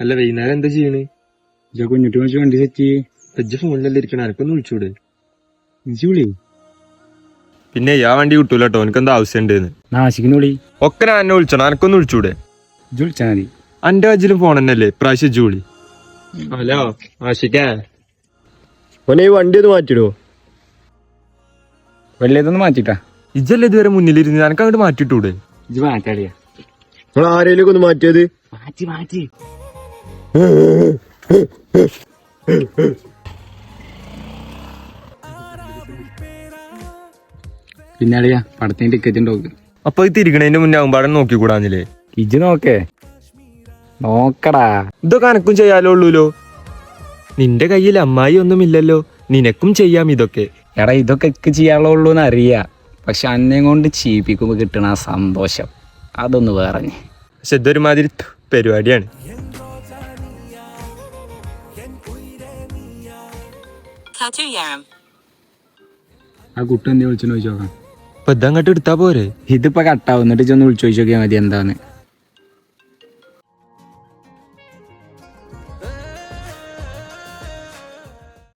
അല്ല വൈകുന്നേരം എന്താ ചെയ്യണ്? ഇജ്ജ കുഞ്ഞിട്ട് വിളിച്ച് വണ്ടി സെറ്റ് ചെയ്യേ. ഇജ്ജ് ഫോണിലല്ലേ ഇരിക്കണ? എനക്കൊന്ന് വിളിച്ചൂടെ? ഇജ്ജ് വിളി. പിന്നെ ആ വണ്ടി കിട്ടൂല കേട്ടോ എനിക്കെന്താ ആവശ്യം ഉണ്ടെന്ന് നാശിക്കിന് വിളി. ഒക്കെ ഞാൻ എന്നെ വിളിച്ചോ എനക്കൊന്ന് വിളിച്ചൂടെ? ഇജ്ജ് വിളിച്ചാ മതി. അന്റെ അജിലും ഫോൺ തന്നെയല്ലേ പ്രാവശ്യം ജൂളി വിളി. ഹലോ ആശിക്കാ ഓനെ ഈ വണ്ടി ഒന്ന് മാറ്റിടോ. വലിയതൊന്ന് മാറ്റിട്ടാ. ഇജ്ജല്ലേ ഇതുവരെ മുന്നിലിരുന്ന് എനക്ക് അങ്ങോട്ട് മാറ്റിട്ടൂടെ? ഇജ്ജ് മാറ്റാടിയാ നിങ്ങൾ ആരേലും ഒന്ന് മാറ്റിയത്? മാറ്റി മാറ്റി. പിന്നെ അളിയാ പടത്തിന് ടിക്കറ്റ് ഉണ്ടോക്ക് അപ്പൊ ഇത് തിരിക്കണേന്റെ മുന്നേ ആകുമ്പാടെ നോക്കിക്കൂടാന്നില്ലേ ഇജ് നോക്കേ. നോക്കടാ. ഇതൊക്കെ അനക്കും ചെയ്യാലോ ഉള്ളൂലോ? നിന്റെ കയ്യിൽ അമ്മായി ഒന്നും ഇല്ലല്ലോ നിനക്കും ചെയ്യാം ഇതൊക്കെ. എടാ ഇതൊക്കെ എനിക്ക് എന്ന് അറിയാ. പക്ഷെ അന്നേം കൊണ്ട് ചീപ്പിക്കുമ്പോ കിട്ടണ ആ സന്തോഷം. അതൊന്ന് വേറെ പക്ഷെ ഇതൊരുമാതിരി പരിപാടിയാണ്. ആ കുട്ടി എന്തേ വിളിച്ചു ചോദിച്ചോക്കാം ഇപ്പൊ ഇതങ്ങോട്ട് എടുത്താ പോരെ? ഇതിപ്പോ കട്ടാവും എന്നിട്ട് ചെന്ന് വിളിച്ചു ചോദിച്ചോക്കിയാ മതി എന്താന്ന്.